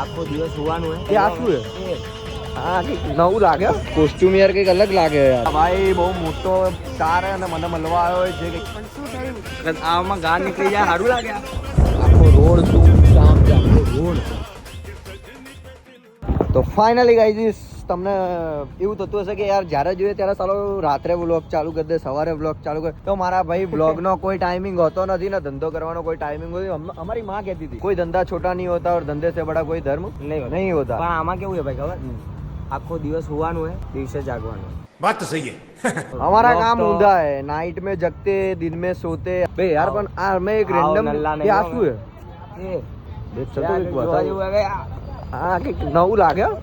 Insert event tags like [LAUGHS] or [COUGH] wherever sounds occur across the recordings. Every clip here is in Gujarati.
આખો દિવસ હોવાનું એ આ શું હે? હા કંઈક નવું લાગે. કોસ્ટ્યુમ યાર કંઈક અલગ લાગે યાર. ભાઈ બહુ મોટો સ્ટાર અને મને મળવા આવ્યો છે કંઈક પણ શું થયું? આમાં ગાર નીકળી જાય સારું લાગે. આખો રોડ શું? Jam road. તો ફાઇનલી ગાઈઝ તમને એવું થતું હશે કે યાર જ્યારે જોઈએ ત્યારે સાલો રાત્રે વ્લોગ ચાલુ કરી દે સવારે વ્લોગ ચાલુ કરે તો મારા ભાઈ બ્લોગનો કોઈ ટાઈમિંગ હોતો નથી ને ધંધો કરવાનો કોઈ ટાઈમિંગ હોતી અમ- અમારી માં કહેતી હતી કોઈ ધંધા છોટા નહીં હોતા और ધંધે से बड़ा कोई धर्म નહીં હોતા. नहीं होता પણ આમાં કેવું છે ભાઈ ખબર આખો દિવસ હોવાનું હે દિવસે જાગવાનું बात तो सही है हमारा Vlog काम तो- ऊंधा है नाइट में जगते दिन में सोते बे यार आओ। पण આ મેં એક आओ, રેન્ડમ નલ્લા એ નહીં આ આવે. શું હે એ દેખ ત્યાં શકતો એક જોવા જેવું બતાવું. હવે આ આ કંઈક નવું લાગે હો.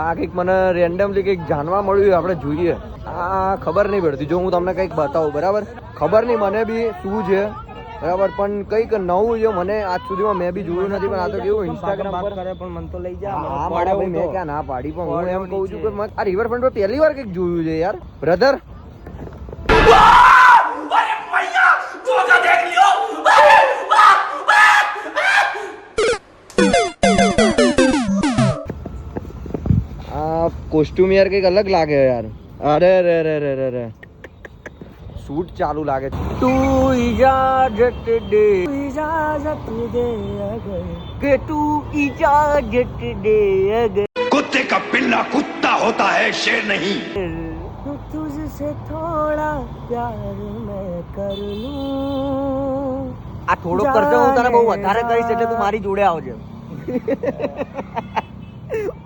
આ કંઈક મને રેન્ડમલી કંઈક જાણવા મળ્યું આપણે જોઈએ. આ ખબર નહીં પડતી. જો હું તમને કંઈક બતાવું બરાબર? ખબર નહીં મને બી શું છે? બરાબર પણ કંઈક નવું છે મને આજ સુધીમાં મેં બી જોયું નથી પણ આ તો કેવું ઇન્સ્ટાગ્રામ પર. કરે પણ મને તો લઈ જા. હા મારા મેં ક્યાં ના પાડી પણ હું એમ કહું છું કે આ રિવરફ્રન્ટ પર પહેલી વાર કંઈક જોયું છે યાર. બ્રધર કોસ્ટ્યુમ યાર કંઈક અલગ લાગે યાર. અરે રે રે રે રે રે શૂટ ચાલુ લાગે છે. તું ઇજાજત દે. ઇજાજત દે કે તું ઇજાજત દે અગર. कुत्ते का કુત્તા હોતા होता है शेर नहीं। तुझसे થોડા प्यार મે कर लूं। આ થોડો કરજો હું તને બહુ વધારે કરીશ એટલે તું મારી જોડે આવજે. [LAUGHS] [LAUGHS]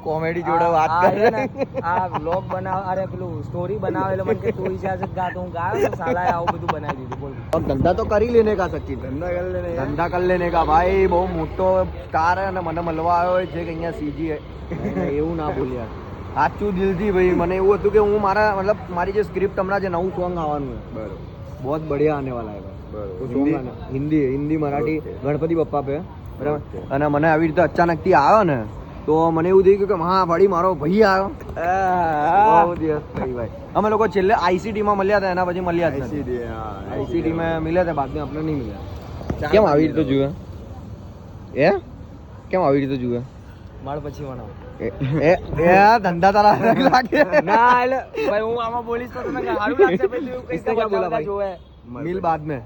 કોમેડી જોડે વાત કરે. આ વ્લોગ બનાવ અરે પેલું સ્ટોરી બનાવે મને કે તું ઇજાજત ગા તો હું ગાયો આવું બધું બનાવી દીધું બોલ. ધંધા તો કરી લેને કા સચિન. ધંધા કરી લેને ધંધા કરી લેને કા ભાઈ બહુ મોટો સ્ટાર અને મને મળવા આવ્યો છે કે અહીંયા સીજી એવું ના બોલ્યા સાચું દિલથી ભાઈ મને એવું હતું કે હું મારા મતલબ મારી જે સ્ક્રિપ્ટ હમણાં જે નવું સોંગ આવવાનું છે. બરાબર. બહુ બઢિયા આને વાલા है હિન્દી? હિન્દી મરાઠી ગણપતિ બપ્પા પે. બરાબર? અને મને આવી રીતે અચાનકથી આવ્યો ને તો મને એવું થયું કે હા ભાડી મારો ભાઈ આવ્યો ભાઈ અમે લોકો છેલ્લે આઈસીટીમાં મળ્યા હતા એના પછી મળ્યા જ નથી આઈસીટીમાં મળ્યા હતા બાદમાં આપણે નહીં મળ્યા કેમ આવી રીતે જુએ એ કેમ આવી રીતે જુએ માળ પછી વણાવ એ એ ધંધા તારા લાગે ના એટલે ભાઈ હું આમાં બોલીશ તો તને સારું લાગશે પછી એવું કઈ બોલા જોવે મિલ બાદ મેં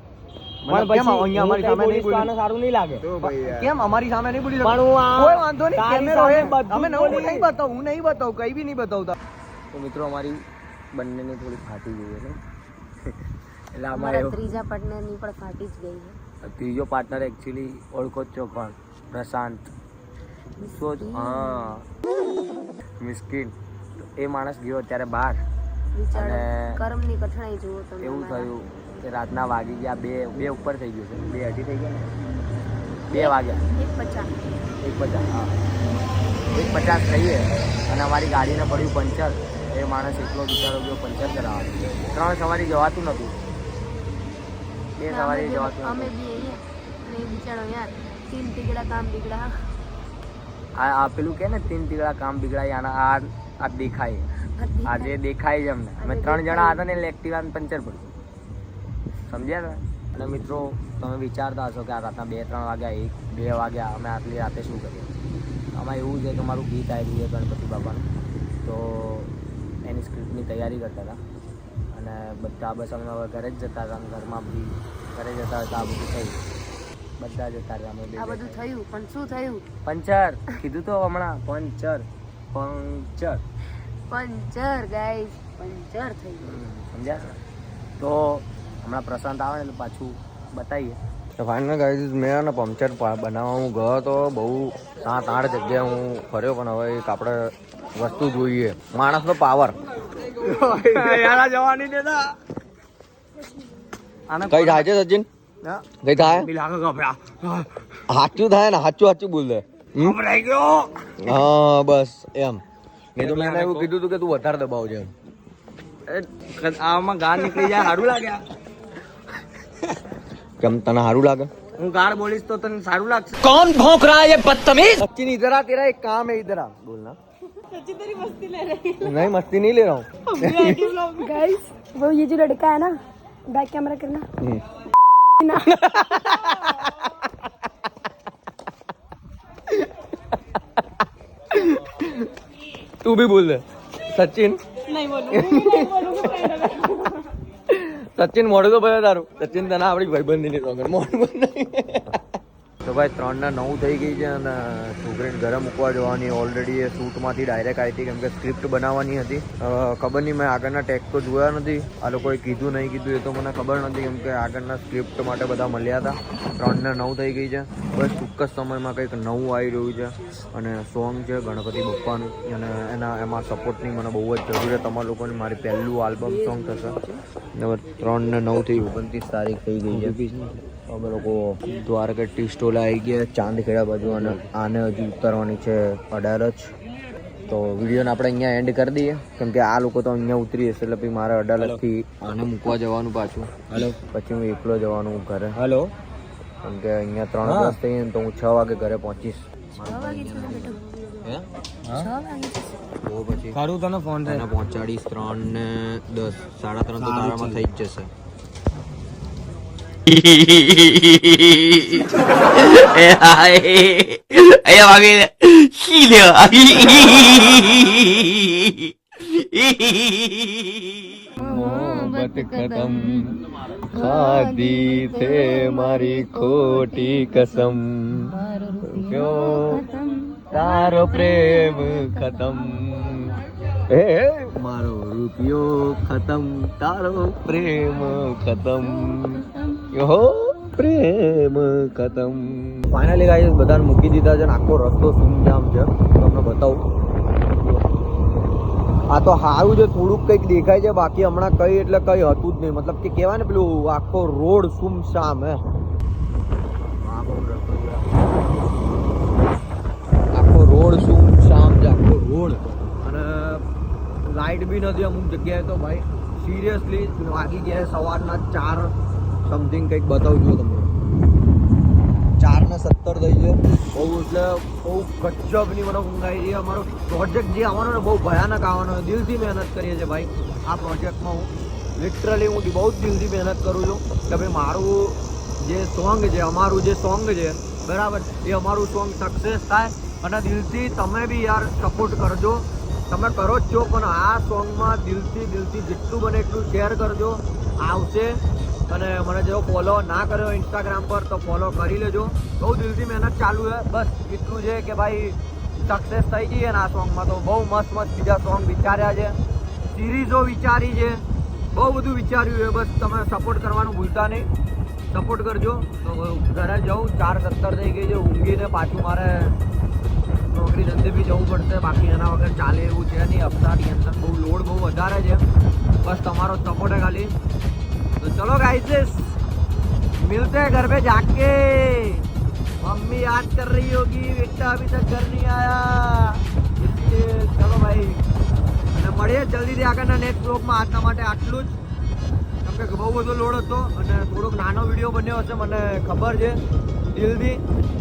અહીંયા અમારી બંને નહીં બોલીશ તો આને બોલી સારું નહીં લાગે. કેમ અમારી સામે નહીં બોલી પણ હું આ કોઈ વાંધો નહીં તારી કેમેરો સામે હે. બધું અમે નવું બોલીશ. નહીં બતાવું હું નહીં બતાવું કઈ બી નહીં બતાવતા. મિત્રો અમારી બંનેની થોડી ફાટી ગઈ એટલે. [LAUGHS] અમારે ત્રીજા પાર્ટનરની પણ ફાટી જ ગઈ છે. ત્રીજો પાર્ટનર એકચ્યુઅલી ઓળખો જ છો પણ પ્રશાંત. સો હા. મિસ્કિન. એ માણસ ગયો અત્યારે બહાર. અને કર્મની કઠણાઈ જુઓ તમે એવું થયું. કે રાતના વાગી ગયા બે બે ઉપર થઈ ગયું છે. બે અઢી થઈ ગયા ને? બે વાગ્યા. એક પચાસ. એક પચાસ હા. એક પચાસ થઈએ અને અમારી ગાડીને પડ્યું પંચર. એ માણસ એટલો બિચારો ગયો પંચર કરાવવા ત્રણ સવારી જવાતું નહોતું. બે સવારી જવાતું અમે બી યાર તીન તીગડા કામ બીગડા આ પેલું કે ને તીન તીગડા કામ બિગડાય આના આ આ દેખાય. આ જે દેખાય છે અમને. અમે ત્રણ જણા હતા ને એટલે એક્ટિવા પંચર પડ્યું. સમજ્યા તમે અને મિત્રો તમે વિચારતા હશો કે આ રાતના બે ત્રણ વાગ્યા એક બે વાગ્યા અમે આટલી રાતે શું કરીએ? આમાં એવું છે કે મારું ગીત આવી રહ્યું છે ગણપતિ બાપાનું. તો એની સ્ક્રિપ્ટની તૈયારી કરતા હતા. અને બધા બસ અમે હવે ઘરે જ જતા હતા. ઘરમાં બધી ઘરે જતા હતા આ બધું થયું. બધા જતા રહ્યા. અમે બે આ બધું થયું. પણ શું થયું? પંચર. કીધું તો હમણાં. Puncture. Puncture. Puncture guys puncture થઈ ગયું સમજ્યા? તો હમણાં પ્રશાંત આવે એટલે પાછું બતાવીએ. તો ફાઇનલ ગાઈઝ મેં ને પંચર બનાવવા હું ગયો તો બહુ સાત આઠ જગ્યાએ હું ફર્યો પણ હવે એક આપણે વસ્તુ જોઈએ. માણસનો પાવર [LAUGHS] જવાની દેતા કઈ થાય છે સચિન? કઈ થાય? સાચું થાય ને સાચું સાચું બોલ. દે હા બસ એમ. નહીં તો મેં એવું કીધું હતું કે તું વધારે દબાવજે આમાં ગાળ નીકળી જાય સારું લાગે. કેમ તને સારું લાગે હું ગાળ બોલીશ તો તને સારું લાગશે सचिन इधर आ तेरा एक काम है इधर आ बोलना सचिन तेरी मस्ती ले रही नहीं मस्ती नहीं ले रहा हूँ गाइस वो ये जो लड़का है ना बैक कैमरा करना हम्म। તું બી બોલ દે સચિન સચિન મોડું તો ભયો તારું. સચિન તને આપણી ભાઈબંધી ની સોગન મોડું બંધ તો ભાઈ ત્રણ ને નવ થઈ ગઈ છે અને છોકરીને ઘરે મૂકવા જવાની ઓલરેડી એ શૂટમાંથી ડાયરેક્ટ આવી હતી કેમ કે સ્ક્રિપ્ટ બનાવવાની હતી. ખબર નહીં મેં આગળના ટેગ તો જોયા નથી. આ લોકોએ કીધું નહીં કીધું એ તો મને ખબર નથી કેમ કે આગળના સ્ક્રિપ્ટ માટે બધા મળ્યા હતા. ત્રણ ને નવ થઈ ગઈ છે. બસ ટૂંક જ સમયમાં કંઈક નવું આવી રહ્યું છે અને સોંગ છે ગણપતિ બપ્પાનું. અને એના એમાં સપોર્ટની મને બહુ જ જરૂર છે. તમારા લોકોને મારી પહેલું આલ્બમ સોંગ થશે. બરાબર ત્રણ ને નવથી ઓગણત્રીસ તારીખ થઈ ગઈ છે. અમે લોકો દ્વારકા સ્ટોલ આવી ગયા ચાંદખેડા બાજુ અને આને હજી ઉતારવાની છે અઢાર જ. તો વિડીયોને આપણે અહીંયા એન્ડ કરી દઈએ. કેમ કે આ લોકો તો અહીંયા ઉતરી જશે એટલે પછી મારે અડાલતથી આને મૂકવા જવાનું પાછું. હલો પછી હું એકલો જવાનું ઘરે. હલો કેમ કે અહીંયા ત્રણ વાગ્યા થઈ ને તો હું છ વાગે ઘરે પહોંચીશ. પછી કરું તને ફોન પહોંચાડીશ ત્રણ ને દસ. સાડા ત્રણ તો તારામાં થઈ જ જશે. મોહબ્બત ખતમ ખાધી છે મારી ખોટી કસમ તારો પ્રેમ ખતમ હે મારો રૂપિયો ખતમ, તારો પ્રેમ ખતમ. યો પ્રેમ ખતમ ફાઇનલી ગાઈસ બધાને મૂકી દીધા છે ને આખો રસ્તો સુમજામ છે. તમને બતાવું. આ તો સારું છે, થોડુંક કંઈક દેખાય છે, બાકી હમણાં કઈ એટલે કઈ હતું જ નહીં. મતલબ કે કહેવાય ને પેલું, આખો રોડ સુમસામ, હે. આખો રોડ સુમસામ છે, આખો રોડ. અને લાઇટ બી નથી અમુક જગ્યાએ તો ભાઈ સિરિયસલી વાગી ગયા સવારના ચાર. સમથિંગ કંઈક બતાવું છું તમને. ચાર ને સત્તર થઈ છે. બહુ એટલે બહુ ગજબની મને ઊંઘ આવી. એ અમારો પ્રોજેક્ટ જે આવવાનો ને બહુ ભયાનક આવવાનો દિલથી મહેનત કરીએ છીએ ભાઈ. આ પ્રોજેક્ટમાં હું લિટરલી હું બહુ જ દિલથી મહેનત કરું છું કે ભાઈ મારું જે સોંગ છે, અમારું જે સોંગ છે, બરાબર? એ અમારું સોંગ સક્સેસ થાય અને દિલથી તમે બી યાર સપોર્ટ કરજો. તમે કરો જ છો, પણ આ સોંગમાં દિલથી દિલથી જેટલું બને એટલું શેર કરજો. આવશે. અને મને જો ફોલો ના કર્યો ઇન્સ્ટાગ્રામ પર, તો ફોલો કરી લેજો. બહુ દિલથી મહેનત ચાલુ છે. બસ એટલું છે કે ભાઈ સક્સેસ થઈ ગઈ અને આ સોંગમાં તો. બહુ મસ્ત મસ્ત બીજા સોંગ વિચાર્યા છે. સિરીઝો વિચારી છે. બહુ બધું વિચાર્યું છે. બસ તમે સપોર્ટ કરવાનું ભૂલતા નહીં. સપોર્ટ કરજો. તો ઘરે જાઉં, ચાર સત્તર થઈ ગઈ છે. ઊંઘીને પાછું મારે નોકરી ધંધે બી જવું પડશે. બાકી એના વગર ચાલે એવું છે નહીં. હપ્તાની અંદર બહુ લોડ બહુ વધારે છે. બસ તમારો સપોર્ટ ખાલી. तो चलो गाइस मिलते हैं घर पे जाके मम्मी याद कर रही होगी बेटा अभी तक घर नहीं आया इसलिए चलो भाई અને મળીએ જલ્દીથી આગળના નેક્સ્ટ બ્લોગમાં આજના માટે આટલું જ કેમ કે બહુ બધો લોડ હતો અને થોડોક નાનો વિડીયો બન્યો હશે મને ખબર છે દિલથી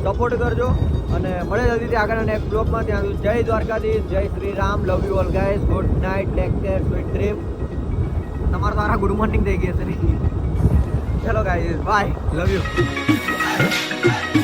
સપોર્ટ કરજો અને મળે જલ્દીથી આગળના નેક્સ્ટ બ્લોગમાં ત્યાં સુધી જય દ્વારકાધીશ જય Shri Ram love you all guys good night take care sweet dream તમારા સારા ગુડ મોર્નિંગ થઈ ગઈ નહીં ચલો ગાઈઝ બાય લવ યુ